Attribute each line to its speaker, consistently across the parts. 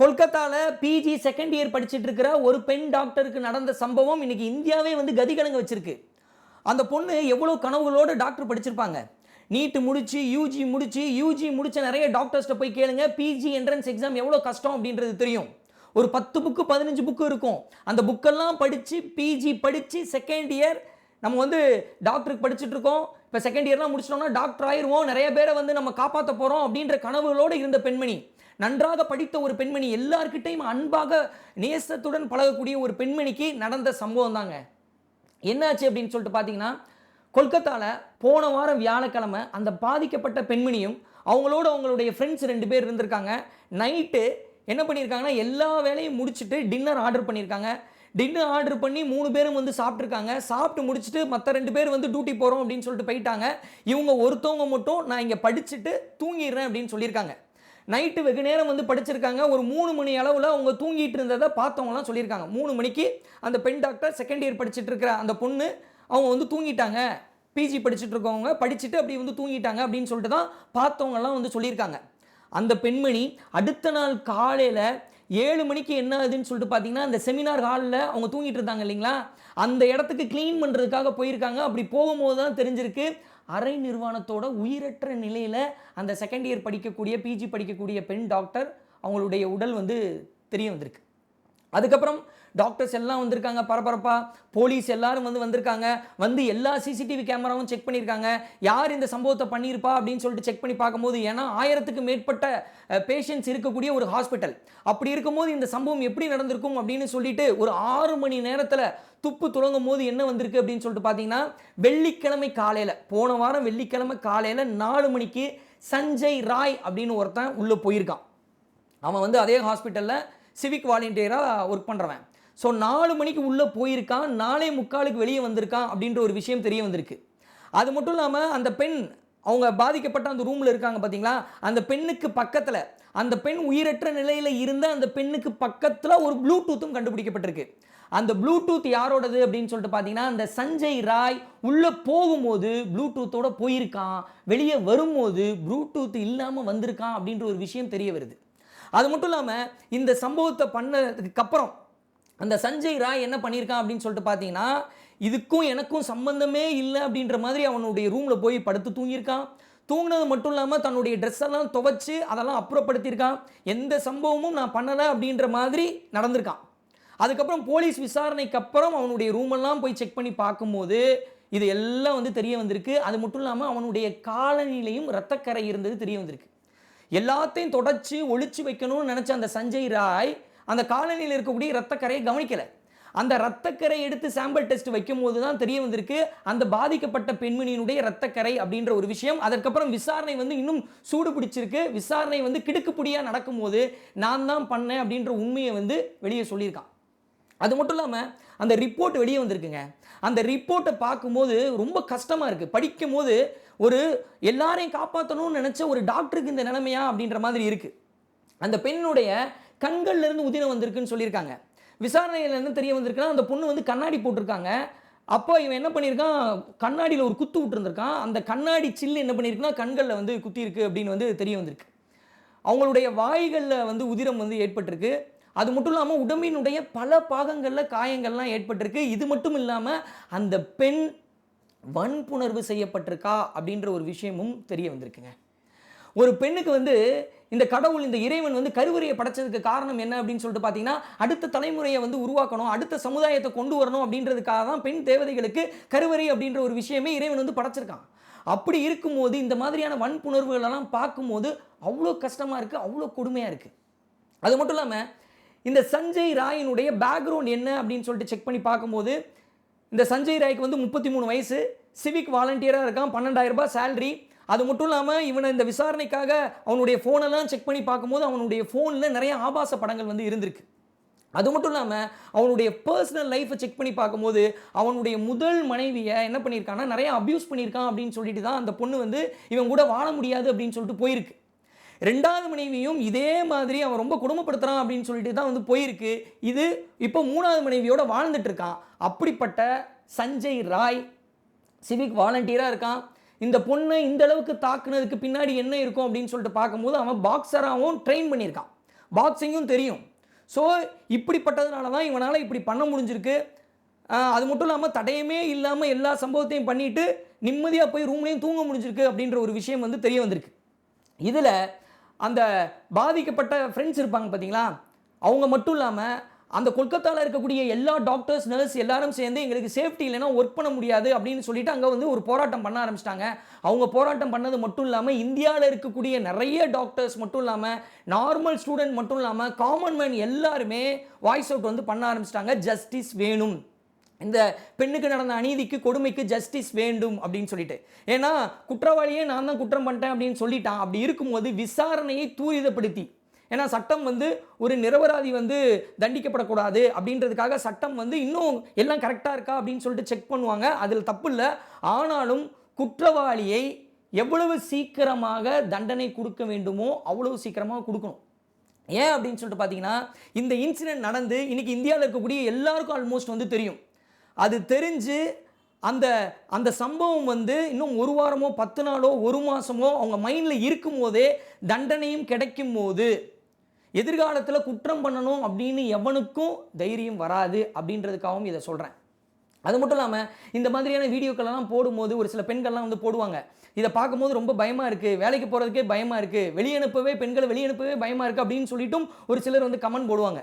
Speaker 1: கொல்கத்தாவில் PG second year படிச்சுட்டு இருக்கிற ஒரு பெண் டாக்டருக்கு நடந்த சம்பவம் இன்னைக்கு இந்தியாவே வந்து கதிகலங்க வச்சிருக்கு. அந்த பொண்ணு எவ்வளோ கனவுகளோடு டாக்டர் படிச்சிருப்பாங்க. நீட்டு முடிச்சு யூஜி முடிச்சு யூஜி முடிச்ச நிறைய டாக்டர்ஸ்ட்ட போய் கேளுங்க பிஜி என்ட்ரன்ஸ் எக்ஸாம் எவ்வளோ கஷ்டம் அப்படின்றது தெரியும். ஒரு பத்து புக்கு பதினஞ்சு புக்கு இருக்கும். அந்த புக்கெல்லாம் படித்து பிஜி படித்து செகண்ட் இயர் நம்ம வந்து டாக்டருக்கு படிச்சுட்டு இருக்கோம் இப்போ செகண்ட் இயர்லாம் முடிச்சிட்டோம்னா டாக்டர் ஆயிடுவோம் நிறைய பேரை வந்து நம்ம காப்பாற்ற போகிறோம் அப்படின்ற கனவுகளோடு இருந்த பெண்மணி. நன்றாக படித்த ஒரு பெண்மணி. எல்லார்கிட்டையும் அன்பாக நேசத்துடன் பழகக்கூடிய ஒரு பெண்மணிக்கு நடந்த சம்பவம் தாங்க. என்னாச்சு அப்படின்னு சொல்லிட்டு பார்த்தீங்கன்னா கொல்கத்தாவில் போன வாரம் வியாழக்கிழமை அந்த பாதிக்கப்பட்ட பெண்மணியும் அவங்களோட அவங்களுடைய ஃப்ரெண்ட்ஸ் ரெண்டு பேர் இருந்திருக்காங்க. நைட்டு என்ன பண்ணியிருக்காங்கன்னா எல்லா வேலையும் முடிச்சுட்டு டின்னர் ஆர்டர் பண்ணியிருக்காங்க. டின்னர் ஆர்டர் பண்ணி மூணு பேரும் வந்து சாப்பிட்ருக்காங்க சாப்பிட்டு முடிச்சுட்டு மற்ற ரெண்டு பேர் வந்து டியூட்டி போகிறோம் அப்படின்னு சொல்லிட்டு போயிட்டாங்க. இவங்க ஒருத்தவங்க மட்டும் நான் இங்கே படிச்சுட்டு தூங்கிடுறேன் அப்படின்னு சொல்லியிருக்காங்க. நைட்டு வெகு நேரம் வந்து படிச்சிருக்காங்க. ஒரு மூணு மணி அளவில் அவங்க தூங்கிட்டு இருந்ததை பார்த்தவங்கலாம் சொல்லியிருக்காங்க. மூணு மணிக்கு அந்த பெண் டாக்டர் செகண்ட் இயர் படிச்சுட்டு இருக்கிற அந்த பொண்ணு அவங்க வந்து தூங்கிட்டாங்க. பிஜி படிச்சுட்டு இருக்கவங்க படிச்சுட்டு அப்படி வந்து தூங்கிட்டாங்க அப்படின்னு சொல்லிட்டு தான் பார்த்தவங்கலாம் வந்து சொல்லியிருக்காங்க. அந்த பெண்மணி அடுத்த நாள் காலையில் ஏழு மணிக்கு என்ன ஆகுதுன்னு சொல்லிட்டு பார்த்தீங்கன்னா அந்த செமினார் ஹாலில் அவங்க தூங்கிட்டு இருந்தாங்க இல்லைங்களா? அந்த இடத்துக்கு க்ளீன் பண்ணுறதுக்காக போயிருக்காங்க. அப்படி போகும்போது தான் தெரிஞ்சிருக்கு அரை நிர்வாணத்தோட உயிரற்ற நிலையில் அந்த செகண்ட் இயர் படிக்கக்கூடிய பிஜி படிக்கக்கூடிய பெண் டாக்டர் அவங்களுடைய உடல் வந்து தெரிய வந்திருக்கு. அதுக்கப்புறம் டாக்டர்ஸ் எல்லாம் வந்திருக்காங்க பரபரப்பாக போலீஸ் எல்லாரும் வந்து வந்திருக்காங்க. வந்து எல்லா சிசிடிவி கேமராவும் செக் பண்ணியிருக்காங்க யார் இந்த சம்பவத்தை பண்ணியிருப்பா அப்படின்னு சொல்லிட்டு செக் பண்ணி பார்க்கும்போது ஏன்னா ஆயிரத்துக்கு மேற்பட்ட பேஷண்ட்ஸ் இருக்கக்கூடிய ஒரு ஹாஸ்பிட்டல் அப்படி இருக்கும்போது இந்த சம்பவம் எப்படி நடந்திருக்கும் அப்படின்னு சொல்லிட்டு ஒரு ஆறு மணி நேரத்தில் துப்பு துளங்கும் போது என்ன வந்திருக்கு அப்படின்னு சொல்லிட்டு பார்த்தீங்கன்னா வெள்ளிக்கிழமை காலையில் போன வாரம் வெள்ளிக்கிழமை காலையில் நாலு மணிக்கு சஞ்சய் ராய் அப்படின்னு ஒருத்தன் உள்ளே போயிருக்கான். அவன் வந்து அதே ஹாஸ்பிட்டலில் சிவிக் வாலண்டியராக ஒர்க் பண்ணுறவன் ஸோ நாலு மணிக்கு உள்ளே போயிருக்கான் நாலே முக்காலுக்கு வெளியே வந்திருக்கான் அப்படின்ற ஒரு விஷயம் தெரிய வந்திருக்கு. அது மட்டும் இல்லாமல் அந்த பெண் அவங்க பாதிக்கப்பட்ட அந்த ரூமில் இருக்காங்க பார்த்தீங்களா அந்த பெண்ணுக்கு பக்கத்தில் அந்த பெண் உயிரற்ற நிலையில் இருந்த அந்த பெண்ணுக்கு பக்கத்தில் ஒரு ப்ளூடூத்தும் கண்டுபிடிக்கப்பட்டிருக்கு. அந்த ப்ளூடூத் யாரோடது அப்படின்னு சொல்லிட்டு பார்த்தீங்கன்னா அந்த சஞ்சய் ராய் உள்ளே போகும்போது ப்ளூடூத்தோட போயிருக்கான் வெளியே வரும்போது ப்ளூடூத் இல்லாமல் வந்திருக்கான் அப்படின்ற ஒரு விஷயம் தெரிய வருது. அது மட்டும் இல்லாமல் இந்த சம்பவத்தை பண்ணதுக்கு அப்புறம் அந்த சஞ்சய் ராய் என்ன பண்ணியிருக்கான் அப்படின்னு சொல்லிட்டு பார்த்தீங்கன்னா இதுக்கும் எனக்கும் சம்பந்தமே இல்லை அப்படின்ற மாதிரி அவனுடைய ரூமில் போய் படுத்து தூங்கியிருக்கான். தூங்கினது மட்டும் இல்லாமல் தன்னுடைய ட்ரெஸ் எல்லாம் துவைச்சு அதெல்லாம் அப்புறப்படுத்தியிருக்கான். எந்த சம்பவமும் நான் பண்ணலை அப்படின்ற மாதிரி நடந்திருக்கான். அதுக்கப்புறம் போலீஸ் விசாரணைக்கு அப்புறம் அவனுடைய ரூமெல்லாம் போய் செக் பண்ணி பார்க்கும்போது இது எல்லாம் வந்து தெரிய வந்திருக்கு. அது மட்டும் இல்லாமல் அவனுடைய காலநிலையும் ரத்தக்கரை இருந்தது தெரிய வந்திருக்கு. எல்லாத்தையும் தொடச்சி ஒழிச்சு வைக்கணும்னு நினச்ச அந்த சஞ்சய் ராய் அந்த காலனியில் இருக்கக்கூடிய ரத்தக்கரையை கவனிக்கலை. அந்த ரத்தக்கரை எடுத்து சாம்பிள் டெஸ்ட் வைக்கும் போது தான் தெரிய வந்திருக்கு அந்த பாதிக்கப்பட்ட பெண்மணியினுடைய ரத்தக்கரை அப்படின்ற ஒரு விஷயம். அதற்கப்புறம் விசாரணை வந்து இன்னும் சூடு பிடிச்சிருக்கு. விசாரணை வந்து கிடுக்குப்பிடியாக நடக்கும்போது நான் தான் பண்ணேன் அப்படின்ற உண்மையை வந்து வெளியே சொல்லியிருக்கான். அது மட்டும் இல்லாமல் அந்த ரிப்போர்ட் வெளியே வந்திருக்குங்க. அந்த ரிப்போர்ட்டை பார்க்கும்போது ரொம்ப கஷ்டமாக இருக்குது படிக்கும் போது ஒரு எல்லாரையும் காப்பாற்றணும்னு நினச்ச ஒரு டாக்டருக்கு இந்த நிலைமையா அப்படின்ற மாதிரி இருக்குது அந்த பெண்ணுடைய கண்கள்லேருந்து உதிரம் வந்திருக்குன்னு சொல்லியிருக்காங்க. விசாரணையில் என்ன தெரிய வந்திருக்குன்னா அந்த பொண்ணு வந்து கண்ணாடி போட்டிருக்காங்க. அப்போ இவன் என்ன பண்ணியிருக்கான்? கண்ணாடியில் ஒரு குத்து விட்டுருந்துருக்கான். அந்த கண்ணாடி சில்லு என்ன பண்ணியிருக்குன்னா கண்களில் வந்து குத்தி இருக்கு அப்படின்னு வந்து தெரிய வந்திருக்கு. அவங்களுடைய வாய்களில் வந்து உதிரம் வந்து ஏற்பட்டிருக்கு. அது மட்டும் இல்லாமல் உடம்பினுடைய பல பாகங்களில் காயங்கள்லாம் ஏற்பட்டிருக்கு. இது மட்டும் இல்லாமல் அந்த பெண் வன்புணர்வு செய்யப்பட்டிருக்கா அப்படின்ற ஒரு விஷயமும் தெரிய வந்திருக்குங்க. ஒரு பெண்ணுக்கு வந்து இந்த கடவுள் இந்த இறைவன் வந்து கருவறையை படைச்சதுக்கு காரணம் என்ன அப்படின்னு சொல்லிட்டு பார்த்தீங்கன்னா அடுத்த தலைமுறையை வந்து உருவாக்கணும் அடுத்த சமுதாயத்தை கொண்டு வரணும் அப்படின்றதுக்காக தான் பெண் தேவதைகளுக்கு கருவறை அப்படின்ற ஒரு விஷயமே இறைவன் வந்து படைச்சிருக்கான். அப்படி இருக்கும்போது இந்த மாதிரியான வன்புணர்வுகளெல்லாம் பார்க்கும்போது அவ்வளோ கஷ்டமாக இருக்குது அவ்வளோ கொடுமையாக இருக்குது அது மட்டும் இல்லாமல் இந்த சஞ்சய் ராயினுடைய பேக்ரவுண்ட் என்ன அப்படின்னு சொல்லிட்டு செக் பண்ணி பார்க்கும்போது இந்த சஞ்சய் ராய்க்கு வந்து முப்பத்தி மூணு வயசு சிவிக் வாலண்டியராக இருக்கான் பன்னெண்டாயிரம் ரூபாய் சேலரி அது மட்டும் இல்லாமல் இவனை இந்த விசாரணைக்காக அவனுடைய ஃபோனெல்லாம் செக் பண்ணி பார்க்கும்போது அவனுடைய ஃபோனில் நிறைய ஆபாச படங்கள் வந்து இருந்திருக்கு. அது மட்டும் இல்லாமல் அவனுடைய பர்சனல் லைஃப்பை செக் பண்ணி பார்க்கும்போது அவனுடைய முதல் மனைவியை என்ன பண்ணியிருக்கான்னா நிறைய அப்யூஸ் பண்ணியிருக்கான் அப்படின்னு சொல்லிட்டு தான் அந்த பொண்ணு வந்து இவன் கூட வாழ முடியாது அப்படின்னு சொல்லிட்டு போயிருக்கு. ரெண்டாவது மனைவியும் இதே மாதிரி அவன் ரொம்ப குடும்பப்படுத்துகிறான் அப்படின்னு சொல்லிட்டு தான் வந்து போயிருக்கு. இது இப்போ மூணாவது மனைவியோட வாழ்ந்துட்டு இருக்கான். அப்படிப்பட்ட சஞ்சய் ராய் சிவிக் வாலண்டியராக இருக்கான். இந்த பொண்ணை இந்த அளவுக்கு தாக்குனதுக்கு பின்னாடி என்ன இருக்கும் அப்படின்னு சொல்லிட்டு பார்க்கும்போது அவன் பாக்ஸராகவும் ட்ரெயின் பண்ணியிருக்கான். பாக்ஸிங்கும் தெரியும். ஸோ இப்படிப்பட்டதுனால தான் இவனால் இப்படி பண்ண முடிஞ்சிருக்கு. அது மட்டும் இல்லாமல் தடையுமே இல்லாமல் எல்லா சம்பவத்தையும் பண்ணிட்டு நிம்மதியாக போய் ரூம்லேயும் தூங்க முடிஞ்சிருக்கு அப்படின்ற ஒரு விஷயம் வந்து தெரிய வந்திருக்கு. இதில் அந்த பாதிக்கப்பட்ட ஃப்ரெண்ட்ஸ் இருப்பாங்க பார்த்தீங்களா அவங்க மட்டும் இல்லாமல் அந்த கொல்கத்தாவில் இருக்கக்கூடிய எல்லா டாக்டர்ஸ் நர்ஸ் எல்லாரும் சேர்ந்து எங்களுக்கு சேஃப்டி இல்லைன்னா ஒர்க் பண்ண முடியாது அப்படின்னு சொல்லிட்டு அங்கே வந்து ஒரு போராட்டம் பண்ண ஆரம்பிச்சிட்டாங்க. அவங்க போராட்டம் பண்ணது மட்டும் இல்லாமல் இந்தியாவில் இருக்கக்கூடிய நிறைய டாக்டர்ஸ் மட்டும் இல்லாமல் நார்மல் ஸ்டூடெண்ட் மட்டும் இல்லாமல் காமன் மேன் எல்லாருமே வாய்ஸ் அவுட் வந்து பண்ண ஆரம்பிச்சிட்டாங்க. ஜஸ்டிஸ் வேணும். இந்த பெண்ணுக்கு நடந்த அநீதிக்கு கொடுமைக்கு ஜஸ்டிஸ் வேண்டும் அப்படின்னு சொல்லிட்டு. ஏன்னா குற்றவாளியே நான் தான் குற்றம் பண்ணிட்டேன் அப்படின்னு சொல்லிட்டான். அப்படி இருக்கும்போது விசாரணையை தூரிதப்படுத்தி ஏன்னா சட்டம் வந்து ஒரு நிரபராதி வந்து தண்டிக்கப்படக்கூடாது அப்படின்றதுக்காக சட்டம் வந்து இன்னும் எல்லாம் கரெக்டாக இருக்கா அப்படின்னு சொல்லிட்டு செக் பண்ணுவாங்க. அதில் தப்பு இல்லை. ஆனாலும் குற்றவாளியை எவ்வளவு சீக்கிரமாக தண்டனை கொடுக்க வேண்டுமோ அவ்வளவு சீக்கிரமாக கொடுக்கணும். ஏன் அப்படின்னு சொல்லிட்டு பார்த்தீங்கன்னா இந்த இன்சிடென்ட் நடந்து இன்றைக்கி இந்தியாவில் இருக்கக்கூடிய எல்லாருக்கும் ஆல்மோஸ்ட் வந்து தெரியும். அது தெரிஞ்சு அந்த அந்த சம்பவம் வந்து இன்னும் ஒரு வாரமோ பத்து நாளோ ஒரு மாதமோ அவங்க மைண்டில் இருக்கும் போதே தண்டனையும் கிடைக்கும் போது எதிர்காலத்தில் குற்றம் பண்ணணும் அப்படின்னு எவனுக்கும் தைரியம் வராது அப்படின்றதுக்காகவும் இதை சொல்கிறேன் அது மட்டும் இல்லாமல் இந்த மாதிரியான வீடியோக்கள்லாம் போடும்போது ஒரு சில பெண்கள்லாம் வந்து போடுவாங்க. இதை பார்க்கும்போது ரொம்ப பயமாக இருக்குது வேலைக்கு போகிறதுக்கே பயமாக இருக்குது வெளியனுப்பவே பெண்களை வெளியனுப்பவே பயமாக இருக்குது அப்படின்னு சொல்லிட்டும் ஒரு சிலர் வந்து கமெண்ட் போடுவாங்க.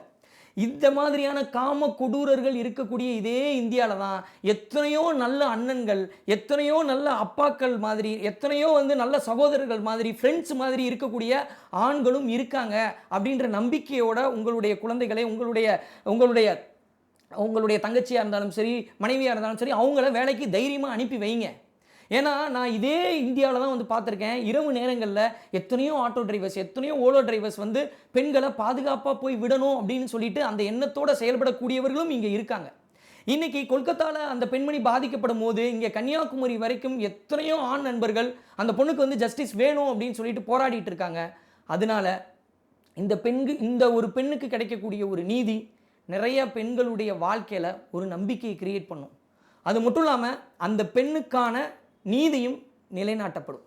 Speaker 1: இந்த மாதிரியான காம கொடூரர்கள் இருக்கக்கூடிய இதே இந்தியாவில் தான் எத்தனையோ நல்ல அண்ணன்கள் எத்தனையோ நல்ல அப்பாக்கள் மாதிரி எத்தனையோ வந்து நல்ல சகோதரர்கள் மாதிரி ஃப்ரெண்ட்ஸ் மாதிரி இருக்கக்கூடிய ஆண்களும் இருக்காங்க அப்படின்ற நம்பிக்கையோட உங்களுடைய குழந்தைகளை உங்களுடைய உங்களுடைய உங்களுடைய தங்கச்சியாக இருந்தாலும் சரி மனைவியாக இருந்தாலும் சரி அவங்கள வேலைக்கு தைரியமாக அனுப்பி வைங்க. ஏன்னா நான் இதே இந்தியாவில் தான் வந்து பார்த்துருக்கேன். இரவு நேரங்களில் எத்தனையோ ஆட்டோ டிரைவர்ஸ் எத்தனையோ ஓலோ டிரைவர்ஸ் வந்து பெண்களை பாதுகாப்பாக போய் விடணும் அப்படின்னு சொல்லிட்டு அந்த எண்ணத்தோடு செயல்படக்கூடியவர்களும் இங்கே இருக்காங்க. இன்னைக்கு கொல்கத்தாவில் அந்த பெண்மணி பாதிக்கப்படும் போது இங்கே கன்னியாகுமரி வரைக்கும் எத்தனையோ ஆண் நண்பர்கள் அந்த பொண்ணுக்கு வந்து ஜஸ்டிஸ் வேணும் அப்படின்னு சொல்லிட்டு போராடிட்டு இருக்காங்க. அதனால இந்த பெண்கு இந்த ஒரு பெண்ணுக்கு கிடைக்கக்கூடிய ஒரு நீதி நிறைய பெண்களுடைய வாழ்க்கையில் ஒரு நம்பிக்கையை கிரியேட் பண்ணும். அது மட்டும் இல்லாமல் அந்த பெண்ணுக்கான நீதியும் நிலைநாட்டப்படும்.